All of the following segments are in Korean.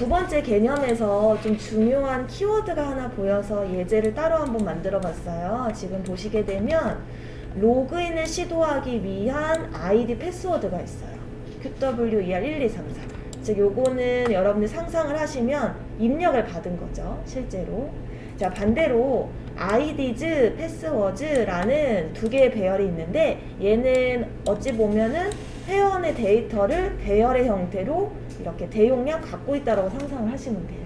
두 번째 개념에서 좀 중요한 키워드가 하나 보여서 예제를 따로 한번 만들어 봤어요. 지금 보시게 되면 로그인을 시도하기 위한 아이디 패스워드가 있어요. QWER1234. 즉 요거는 여러분들 상상을 하시면 입력을 받은 거죠. 실제로. 자, 반대로 아이디즈 패스워드라는 두 개의 배열이 있는데 얘는 어찌 보면은 회원의 데이터를 배열의 형태로 이렇게 대용량 갖고 있다고 상상을 하시면 돼요.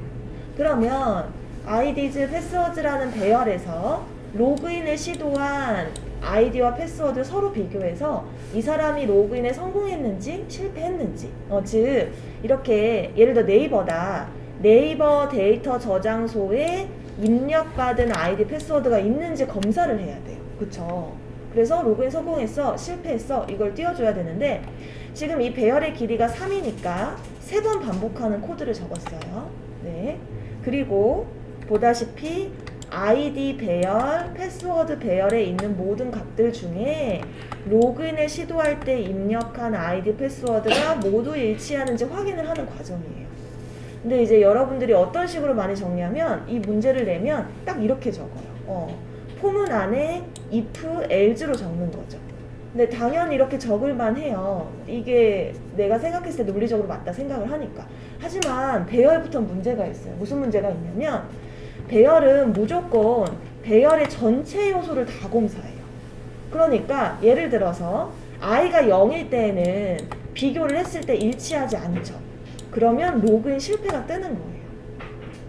그러면 아이디즈 패스워드라는 배열에서 로그인을 시도한 아이디와 패스워드 서로 비교해서 이 사람이 로그인에 성공했는지 실패했는지. 어, 즉 이렇게 예를 들어 네이버다. 네이버 데이터 저장소에 입력받은 아이디 패스워드가 있는지 검사를 해야 돼요. 그쵸 그래서 로그인 성공했어 실패했어 이걸 띄워줘야 되는데 지금 이 배열의 길이가 3이니까 세 번 반복하는 코드를 적었어요 네 그리고 보다시피 아이디 배열, 패스워드 배열에 있는 모든 값들 중에 로그인을 시도할 때 입력한 아이디 패스워드가 모두 일치하는지 확인을 하는 과정이에요. 근데 이제 여러분들이 어떤 식으로 많이 정리하면 이 문제를 내면 딱 이렇게 적어요. 어, 포문 안에 if, else로 적는 거죠. 근데 당연히 이렇게 적을만 해요. 이게 내가 생각했을 때 논리적으로 맞다 생각을 하니까. 하지만 배열부터 문제가 있어요. 무슨 문제가 있냐면 배열은 무조건 배열의 전체 요소를 다 검사해요. 그러니까 예를 들어서 i가 0일 때에는 비교를 했을 때 일치하지 않죠. 그러면 로그인 실패가 뜨는 거예요.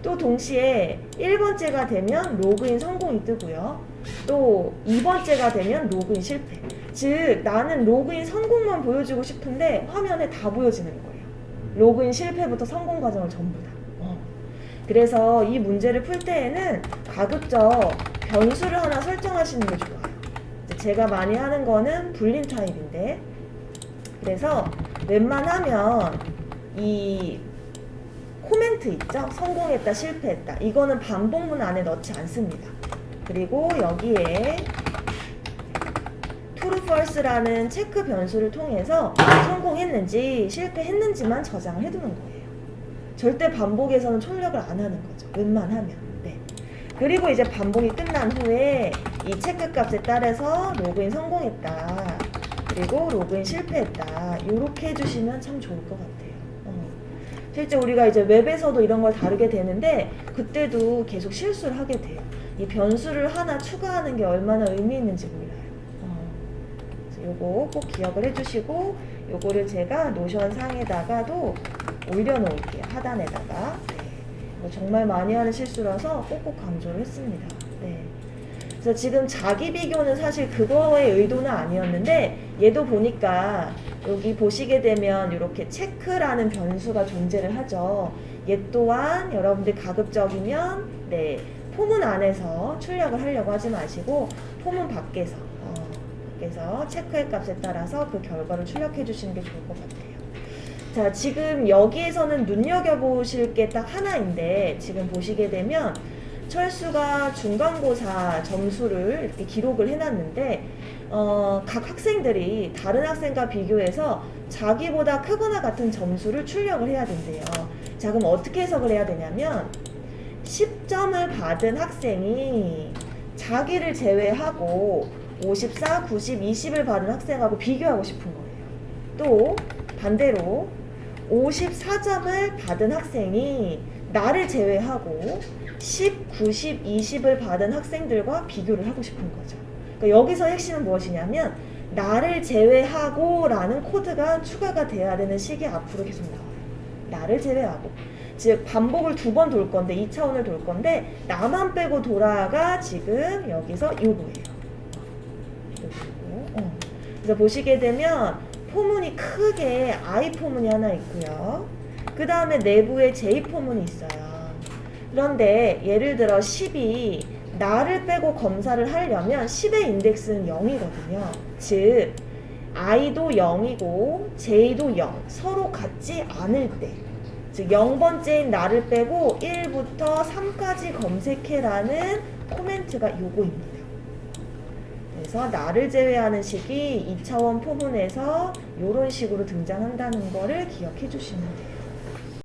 또 동시에 1번째가 되면 로그인 성공이 뜨고요. 또 2번째가 되면 로그인 실패. 즉 나는 로그인 성공만 보여주고 싶은데 화면에 다 보여지는 거예요. 로그인 실패부터 성공 과정을 전부 다. 어. 그래서 이 문제를 풀 때에는 가급적 변수를 하나 설정하시는 게 좋아요. 제가 많이 하는 거는 불린 타입인데 그래서 웬만하면 이 코멘트 있죠? 성공했다, 실패했다. 이거는 반복문 안에 넣지 않습니다. 그리고 여기에 true, false라는 체크 변수를 통해서 성공했는지 실패했는지만 저장을 해두는 거예요. 절대 반복에서는 출력을 안 하는 거죠. 웬만하면. 네. 그리고 이제 반복이 끝난 후에 이 체크 값에 따라서 로그인 성공했다. 그리고 로그인 실패했다. 이렇게 해주시면 참 좋을 것 같아요. 어. 실제 우리가 이제 웹에서도 이런 걸 다루게 되는데 그때도 계속 실수를 하게 돼요. 이 변수를 하나 추가하는 게 얼마나 의미 있는지 몰라요. 어. 요거 꼭 기억을 해주시고 요거를 제가 노션 상에다가도 올려놓을게요. 하단에다가. 네. 정말 많이 하는 실수라서 꼭꼭 강조를 했습니다. 네. 그래서 지금 자기 비교는 사실 그거의 의도는 아니었는데 얘도 보니까 여기 보시게 되면 이렇게 체크라는 변수가 존재를 하죠. 얘 또한 여러분들 가급적이면 네 포문 안에서 출력을 하려고 하지 마시고 포문 밖에서 어, 밖에서 체크의 값에 따라서 그 결과를 출력해 주시는 게 좋을 것 같아요. 자, 지금 여기에서는 눈여겨보실 게 딱 하나인데, 지금 보시게 되면, 철수가 중간고사 점수를 이렇게 기록을 해놨는데, 어, 각 학생들이 다른 학생과 비교해서 자기보다 크거나 같은 점수를 출력을 해야 된대요. 자, 그럼 어떻게 해석을 해야 되냐면, 10점을 받은 학생이 자기를 제외하고 54, 90, 20을 받은 학생하고 비교하고 싶은 거예요. 또 반대로 54점을 받은 학생이 나를 제외하고 10, 90, 20을 받은 학생들과 비교를 하고 싶은 거죠. 그러니까 여기서 핵심은 무엇이냐면 나를 제외하고 라는 코드가 추가가 돼야 되는 식이 앞으로 계속 나와요. 나를 제외하고. 즉 반복을 두 번 돌 건데 2차원을 돌 건데 나만 빼고 돌아가 지금 여기서 요거예요. 요거. 어. 그래서 보시게 되면 포문이 크게 I 포문이 하나 있고요. 그 다음에 내부에 J 포문이 있어요. 그런데 예를 들어 10이 나를 빼고 검사를 하려면 10의 인덱스는 0이거든요. 즉 I도 0이고 J도 0 서로 같지 않을 때. 즉 0번째인 나를 빼고 1부터 3까지 검색해라는 코멘트가 요거입니다. 그래서 나를 제외하는 식이 2차원 포문에서 이런 식으로 등장한다는 거를 기억해 주시면 돼요.